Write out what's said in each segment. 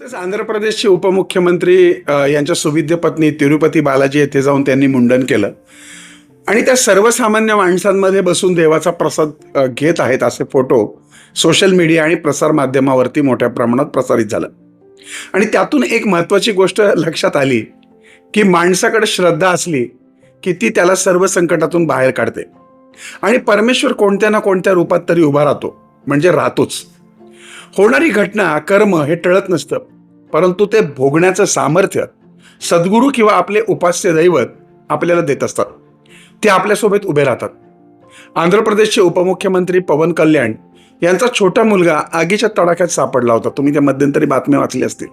तसेच आंध्र प्रदेशचे उपमुख्यमंत्री यांच्या सुविद्य पत्नी तिरुपती बालाजी येथे जाऊन त्यांनी मुंडन केलं. आणि त्या सर्वसामान्य माणसांमध्ये बसून देवाचा प्रसाद घेत आहेत असे फोटो सोशल मीडिया आणि प्रसार माध्यमावरती मोठ्या प्रमाणात प्रसारित झालं. आणि त्यातून एक महत्त्वाची गोष्ट लक्षात आली की माणसाकडे श्रद्धा असली की ती त्याला सर्व संकटातून बाहेर काढते. आणि परमेश्वर कोणत्या ना कोणत्या रूपात तरी उभा राहतो. म्हणजे राहतोच होणारी घटना कर्म हे टळत नसतं परंतु ते भोगण्याचं सामर्थ्य सद्गुरू किंवा आपले उपास्य दैवत आपल्याला देत असतात. ते आपल्यासोबत उभे राहतात. आंध्र प्रदेशचे उपमुख्यमंत्री पवन कल्याण यांचा छोटा मुलगा आगीच्या तडाख्यात सापडला होता. तुम्ही त्या मध्यंतरी बातम्या वाचली असतील.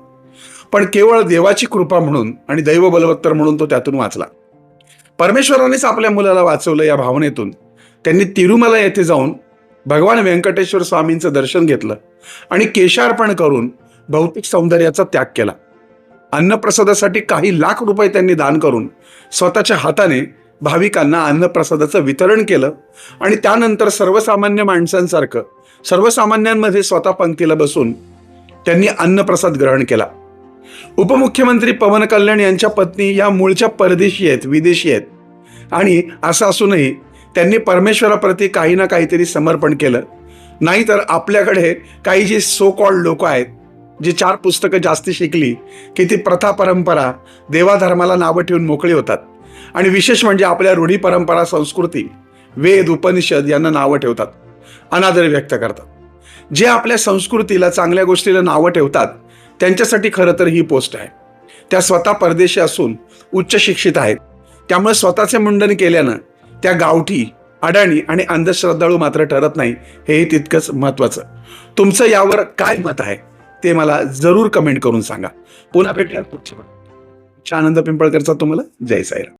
पण केवळ देवाची कृपा म्हणून आणि दैव बलवत्तर म्हणून तो त्यातून वाचला. परमेश्वरानेच आपल्या मुलाला वाचवलं या भावनेतून. त्यांनी तिरुमला येथे जाऊन भगवान व्यंकटेश्वर स्वामींचं दर्शन घेतलं आणि केशार्पण करून भौतिक सौंदर्याचा त्याग केला. अन्नप्रसादासाठी काही लाख रुपये त्यांनी दान करून स्वतःच्या हाताने भाविकांना अन्नप्रसादाचं वितरण केलं आणि त्यानंतर सर्वसामान्य माणसांसारखं सर्वसामान्यांमध्ये स्वतः पंक्तीला बसून त्यांनी अन्नप्रसाद ग्रहण केला. उपमुख्यमंत्री पवन कल्याण यांच्या पत्नी या मूळच्या परदेशी आहेत विदेशी आहेत. आणि असं असूनही त्यांनी परमेश्वराप्रती काही ना काहीतरी समर्पण केलं. नाहीतर आपल्याकडे काही जी सो कॉल्ड लोक आहेत जी चार पुस्तकं जास्ती शिकली की ती प्रथा परंपरा देवाधर्माला नावं ठेवून मोकळी होतात. आणि विशेष म्हणजे आपल्या रूढी परंपरा संस्कृती वेद उपनिषद यांना नावं ठेवतात. अनादर व्यक्त करतात. जे आपल्या संस्कृतीला चांगल्या गोष्टीला नावं ठेवतात त्यांच्यासाठी खरं तर ही पोस्ट आहे. त्या स्वतः परदेशी असून उच्च शिक्षित आहेत. त्यामुळे स्वतःचे मुंडन केल्यानं त्या गावठी अडाणी आणि अंधश्रद्धाळू मात्र ठरत नाही हेही तितकंच महत्त्वाचं. तुमचं यावर काय मत आहे ते मला जरूर कमेंट करून सांगा. पुन्हा भेटूया पुढच्या वेळी. आनंद पिंपळकरचा तुम्हाला. जय साईराम.